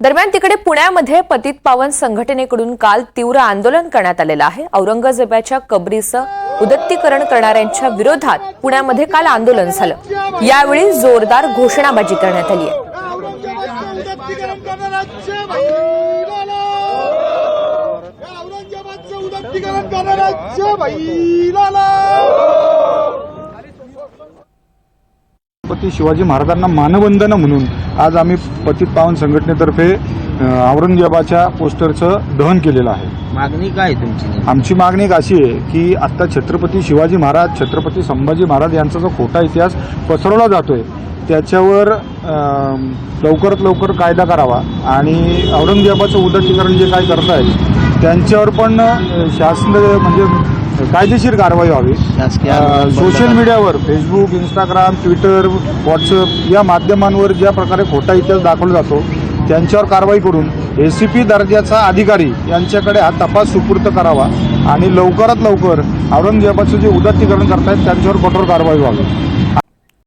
दरम्यान तिकडे पुण्यामध्ये पतित पावन संघटनेकडून काल तीव्र आंदोलन करण्यात आलेलं आहे. औरंगजेबाच्या कबरीचं उदत्तीकरण करणाऱ्यांच्या विरोधात पुण्यामध्ये काल आंदोलन झालं. यावेळी जोरदार घोषणाबाजी करण्यात आली आहे. छत्रपती शिवाजी महाराजांना मानवंदना म्हणून आज आम्ही पतित पावन संघटनेतर्फे औरंगजेबाच्या पोस्टरचं दहन केलेलं आहे मागणी काय तुमची? आमची मागणी एक अशी आहे की आत्ता छत्रपती शिवाजी महाराज छत्रपती संभाजी महाराज यांचा जो खोटा इतिहास पसरवला जातोय त्याच्यावर लवकरात लवकर कायदा करावा आणि औरंगजेबाचं उदत्तीकरण जे काय करतायत त्यांच्यावर पण शासन म्हणजे कायदेशीर कारवाई व्हावी. शासकीय अ, अनुदान सोशल बंद मीडियावर फेसबुक इंस्टाग्राम ट्विटर व्हॉट्सअप या माध्यमांवर ज्या प्रकारे खोटा इतिहास दाखवला जातो त्यांच्यावर कारवाई करून ए सी पी दर्जाचा अधिकारी यांच्याकडे हा तपास सुपूर्त करावा आणि लवकरात लवकर औरंगजेबाचं जे उदात्तीकरण करतायत त्यांच्यावर कठोर कारवाई व्हावी.